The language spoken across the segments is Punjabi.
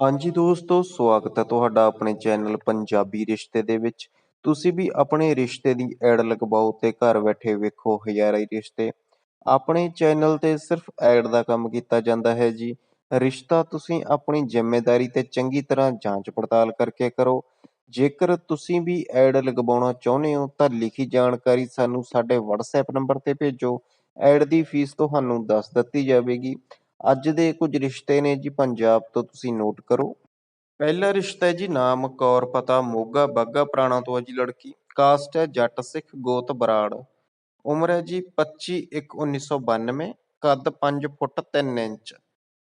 ਹਾਂਜੀ ਦੋਸਤੋ, ਸਵਾਗਤ ਹੈ ਤੁਹਾਡਾ ਆਪਣੇ ਚੈਨਲ ਪੰਜਾਬੀ ਰਿਸ਼ਤੇ ਦੇ ਵਿੱਚ। ਤੁਸੀਂ ਵੀ ਆਪਣੇ ਰਿਸ਼ਤੇ ਦੀ ਐਡ ਲਗਵਾਓ ਤੇ ਘਰ ਬੈਠੇ ਵੇਖੋ ਹਜ਼ਾਰਾਂ ਹੀ ਰਿਸ਼ਤੇ। ਆਪਣੇ ਚੈਨਲ ਤੇ ਸਿਰਫ ਐਡ ਦਾ ਕੰਮ ਕੀਤਾ ਜਾਂਦਾ ਹੈ ਜੀ। ਰਿਸ਼ਤਾ ਤੁਸੀਂ ਆਪਣੀ ਜ਼ਿੰਮੇਵਾਰੀ ਤੇ ਚੰਗੀ ਤਰ੍ਹਾਂ ਜਾਂਚ ਪੜਤਾਲ ਕਰਕੇ ਕਰੋ। ਜੇਕਰ ਤੁਸੀਂ ਵੀ ਐਡ ਲਗਵਾਉਣਾ ਚਾਹੁੰਦੇ ਹੋ, ਤਾਂ ਲਿਖੀ ਜਾਣਕਾਰੀ ਸਾਨੂੰ ਸਾਡੇ WhatsApp ਨੰਬਰ ਤੇ ਭੇਜੋ। ਐਡ ਦੀ ਫੀਸ ਤੁਹਾਨੂੰ ਦੱਸ ਦਿੱਤੀ ਜਾਵੇਗੀ। ਅੱਜ ਦੇ ਕੁਝ ਰਿਸ਼ਤੇ ਨੇ ਜੀ ਪੰਜਾਬ ਤੋਂ ਤੁਸੀਂ ਨੋਟ ਕਰੋ। ਪਹਿਲਾ ਰਿਸ਼ਤਾ ਹੈ ਜੀ ਨਾਮ ਕੌਰ, ਪਤਾ ਮੋਗਾ ਬਾਗਾ ਪੁਰਾਣਾ ਤੋਂ ਹੈ ਜੀ ਲੜਕੀ। ਕਾਸਟ ਹੈ ਜੱਟ ਸਿੱਖ ਗੋਤ ਬਰਾੜ। ਉਮਰ ਹੈ ਜੀ 25 1 1992 ਕੱਦ 5 ਫੁੱਟ 3 ਇੰਚ।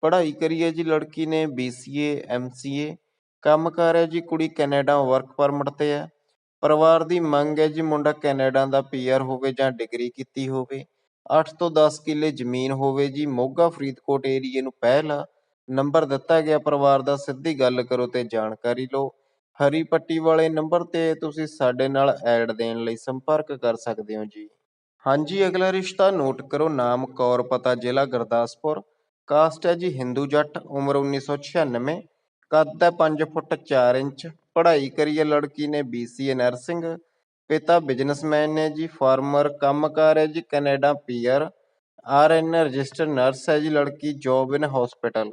ਪੜ੍ਹਾਈ ਕਰੀ ਹੈ ਜੀ ਲੜਕੀ ਨੇ BCA MCA ਕੰਮਕਾਰ ਹੈ ਜੀ ਕੁੜੀ ਕੈਨੇਡਾ ਵਰਕ ਪਰਮਿਟ ਤੇ ਹੈ। ਪਰਿਵਾਰ ਦੀ ਮੰਗ ਹੈ ਜੀ ਮੁੰਡਾ ਕੈਨੇਡਾ ਦਾ ਪੀਆਰ ਹੋਵੇ ਜਾਂ ਡਿਗਰੀ ਕੀਤੀ ਹੋਵੇ। ਅੱਠ ਤੋਂ 10 ਕਿੱਲੇ ਜ਼ਮੀਨ ਹੋਵੇ ਜੀ, ਮੋਗਾ ਫਰੀਦਕੋਟ ਏਰੀਏ ਨੂੰ ਪਹਿਲਾ ਨੰਬਰ ਦਿੱਤਾ ਗਿਆ ਪਰਿਵਾਰ ਦਾ, ਸਿੱਧੀ ਗੱਲ ਕਰੋ ਤੇ ਜਾਣਕਾਰੀ ਲਓ। ਹਰੀ ਪੱਟੀ ਵਾਲੇ ਨੰਬਰ ਤੇ ਤੁਸੀਂ ਸਾਡੇ ਨਾਲ ਐਡ ਦੇਣ ਲਈ ਸੰਪਰਕ ਕਰ ਸਕਦੇ ਹੋ ਜੀ। ਹਾਂਜੀ, ਅਗਲਾ ਰਿਸ਼ਤਾ ਨੋਟ ਕਰੋ, ਨਾਮ ਕੌਰ, ਪਤਾ ਜ਼ਿਲ੍ਹਾ ਗੁਰਦਾਸਪੁਰ। ਕਾਸਟ ਹੈ ਜੀ ਹਿੰਦੂ ਜੱਟ, ਉਮਰ 1996 ਕੱਦ ਹੈ 5 ਫੁੱਟ 4 ਇੰਚ। ਪੜ੍ਹਾਈ ਕਰੀ ਹੈ ਲੜਕੀ ਨੇ BCA ਨਰਸਿੰਗ ਪਿਤਾ ਬਿਜ਼ਨਸਮੈਨ ਨੇ ਜੀ, ਫਾਰਮਰ, ਕੰਮਕਾਰ ਹੈ ਜੀ, Canada PR RN register nurse ਹੈ ਜੀ, ਲੜਕੀ ਜੌਬ ਇਨ ਹਸਪੀਟਲ।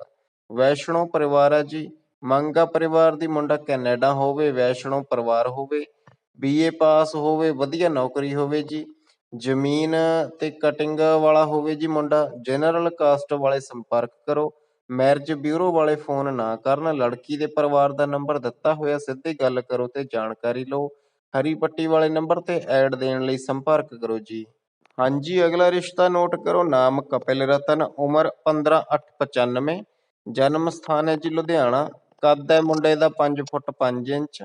ਵੈਸ਼ਨੋ ਪਰਿਵਾਰ ਹੈ ਜੀ। ਮੰਗਾ ਪਰਿਵਾਰ ਦੀ ਮੁੰਡਾ ਕੈਨੇਡਾ ਹੋਵੇ ਵੈਸ਼ਨੋ ਪਰਿਵਾਰ ਹੋਵੇ। ਬੀਏ ਪਾਸ ਹੋਵੇ, ਵਧੀਆ ਨੌਕਰੀ ਹੋਵੇ ਜੀ। ਜ਼ਮੀਨ ਤੇ ਕਟਿੰਗ ਵਾਲਾ ਹੋਵੇ ਜੀ ਮੁੰਡਾ। ਜਨਰਲ ਕਾਸਟ ਵਾਲੇ ਸੰਪਰਕ ਕਰੋ। ਮੈਰਿਜ ਬਿਊਰੋ ਵਾਲੇ ਫੋਨ ਨਾ ਕਰਨ। ਲੜਕੀ ਦੇ ਪਰਿਵਾਰ ਦਾ ਨੰਬਰ ਦਿੱਤਾ ਹੋਇਆ, ਸਿੱਧੇ ਗੱਲ ਕਰੋ ਤੇ ਜਾਣਕਾਰੀ ਲਓ। ਹਰੀ ਪੱਟੀ ਵਾਲੇ ਨੰਬਰ ਤੇ ਐਡ ਦੇਣ ਲਈ ਸੰਪਰਕ ਕਰੋ ਜੀ। ਹਾਂਜੀ, ਅਗਲਾ ਰਿਸ਼ਤਾ ਨੋਟ ਕਰੋ। ਨਾਮ ਕਪਿਲ ਰਤਨ, ਉਮਰ 15895 ਜਨਮ ਸਥਾਨ ਹੈ ਜੀ ਲੁਧਿਆਣਾ। ਕੱਦ ਹੈ ਮੁੰਡੇ ਦਾ 5 ਫੁੱਟ 5 ਇੰਚ।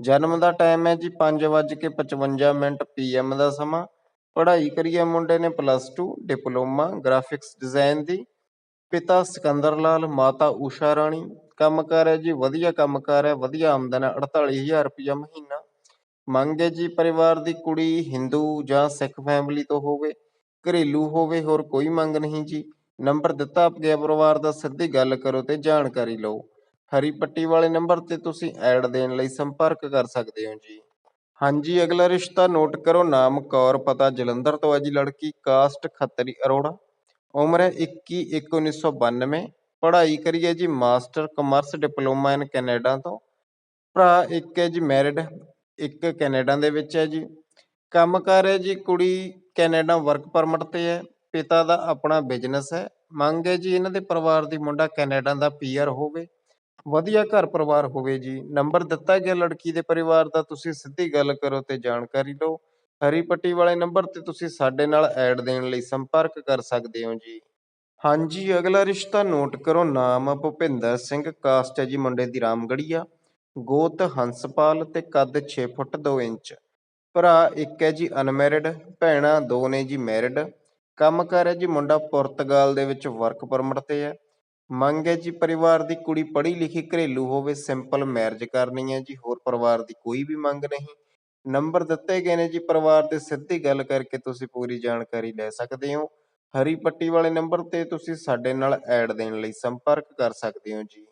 ਜਨਮ ਦਾ ਟਾਈਮ ਹੈ ਜੀ 5:55 ਮਿੰਟ ਪੀਐਮ ਦਾ ਸਮਾਂ। ਪੜ੍ਹਾਈ ਕਰੀ ਹੈ ਮੁੰਡੇ ਨੇ ਪਲੱਸ 2 ਡਿਪਲੋਮਾ ਗ੍ਰਾਫਿਕਸ ਡਿਜ਼ਾਈਨ ਦੀ। ਪਿਤਾ ਸਿਕੰਦਰ ਲਾਲ, ਮਾਤਾ ਊਸ਼ਾ ਰਾਣੀ। ਕੰਮਕਾਰ ਹੈ ਜੀ, ਵਧੀਆ ਕੰਮਕਾਰ ਹੈ। ਵਧੀਆ ਆਮਦਨ ਹੈ 48000 ਰੁਪਇਆ ਮਹੀਨਾ। ਮੰਗ ਹੈ ਜੀ ਪਰਿਵਾਰ ਦੀ ਕੁੜੀ ਹਿੰਦੂ ਜਾਂ ਸਿੱਖ ਫੈਮਿਲੀ ਤੋਂ ਹੋਵੇ, ਘਰੇਲੂ ਹੋਵੇ, ਹੋਰ ਕੋਈ ਮੰਗ ਨਹੀਂ ਜੀ। ਨੰਬਰ ਦਿੱਤਾ ਗਿਆ ਪਰਿਵਾਰ ਦਾ, ਸਿੱਧੀ ਗੱਲ ਕਰੋ ਤੇ ਜਾਣਕਾਰੀ ਲਓ। ਹਰੀ ਪੱਟੀ ਵਾਲੇ ਨੰਬਰ ਤੇ ਤੁਸੀਂ ਐਡ ਦੇਣ ਲਈ ਸੰਪਰਕ ਕਰ ਸਕਦੇ ਹੋ ਜੀ। ਹਾਂਜੀ, ਅਗਲਾ ਰਿਸ਼ਤਾ ਨੋਟ ਕਰੋ। ਨਾਮ, ਕੌਰ, ਪਤਾ, ਜਲੰਧਰ ਤੋਂ ਹੈ ਜੀ ਲੜਕੀ, ਕਾਸਟ, ਖੱਤਰੀ, ਅਰੋੜਾ। ਉਮਰ ਹੈ 21 1 1992 ਪੜ੍ਹਾਈ ਕਰੀ ਹੈ ਜੀ master, commerce, diploma in Canada ਤੋਂ। ਭਰਾ ਇੱਕ ਹੈ ਜੀ ਮੈਰਿਡ। ਇੱਕ ਕੈਨੇਡਾ ਦੇ ਵਿੱਚ ਹੈ ਜੀ। ਕੰਮ ਕੰਮਕਾਰ ਹੈ ਜੀ ਕੁੜੀ ਕੈਨੇਡਾ ਵਰਕ ਪਰਮਿਟ ਤੇ ਹੈ। ਪਿਤਾ ਦਾ ਆਪਣਾ ਬਿਜ਼ਨਸ ਹੈ। ਮੰਗ ਹੈ ਜੀ ਇਹਨਾਂ ਦੇ ਪਰਿਵਾਰ ਦੀ ਮੁੰਡਾ ਕੈਨੇਡਾ ਦਾ ਪੀਆਰ ਹੋਵੇ। ਵਧੀਆ ਘਰ ਪਰਿਵਾਰ ਹੋਵੇ ਜੀ। ਨੰਬਰ ਦਿੱਤਾ ਗਿਆ ਲੜਕੀ ਦੇ ਪਰਿਵਾਰ ਦਾ, ਤੁਸੀਂ ਸਿੱਧੀ ਗੱਲ ਕਰੋ ਤੇ ਜਾਣਕਾਰੀ ਲਓ ਹਰੀ ਪੱਟੀ ਵਾਲੇ ਨੰਬਰ ਤੇ ਤੁਸੀਂ ਸਾਡੇ ਨਾਲ ਐਡ ਦੇਣ ਲਈ ਸੰਪਰਕ ਕਰ ਸਕਦੇ ਹੋ ਜੀ। ਹਾਂਜੀ, ਅਗਲਾ ਰਿਸ਼ਤਾ ਨੋਟ ਕਰੋ। ਨਾਮ ਭੁਪਿੰਦਰ ਸਿੰਘ ਕਾਸਟ ਹੈ ਜੀ ਮੁੰਡੇ ਦੀ ਰਾਮਗੜੀਆ ਗੋਤ, ਹੰਸਪਾਲ ਤੇ ਕੱਦ ਛੇ ਫੁੱਟ ਦੋ ਇੰਚ। ਭਰਾ ਇੱਕ ਹੈ ਜੀ ਅਨਮੈਰਿਡ, ਭੈਣਾਂ ਦੋ ਨੇ ਜੀ ਮੈਰਿਡ। ਕੰਮ ਕੰਮਕਾਰ ਹੈ ਜੀ ਮੁੰਡਾ ਪੁਰਤਗਾਲ ਦੇ ਵਿੱਚ ਵਰਕ ਪਰਮਿਟ ਤੇ ਹੈ। ਮੰਗ ਹੈ ਜੀ ਪਰਿਵਾਰ ਦੀ ਕੁੜੀ ਪੜ੍ਹੀ ਲਿਖੀ ਘਰੇਲੂ ਹੋਵੇ ਸਿੰਪਲ ਮੈਰਿਜ ਕਰਨੀ ਹੈ ਜੀ, ਹੋਰ ਪਰਿਵਾਰ ਦੀ ਕੋਈ ਵੀ ਮੰਗ ਨਹੀਂ। ਨੰਬਰ ਦਿੱਤੇ ਗਏ ਨੇ ਜੀ ਪਰਿਵਾਰ ਦੇ ਸਿੱਧੀ ਗੱਲ ਕਰਕੇ ਤੁਸੀਂ ਪੂਰੀ ਜਾਣਕਾਰੀ ਲੈ ਸਕਦੇ ਹੋ। ਹਰੀ ਪੱਟੀ ਵਾਲੇ ਨੰਬਰ ਤੇ ਤੁਸੀਂ ਸਾਡੇ ਨਾਲ ਐਡ ਦੇਣ ਲਈ ਸੰਪਰਕ ਕਰ ਸਕਦੇ ਹੋ ਜੀ।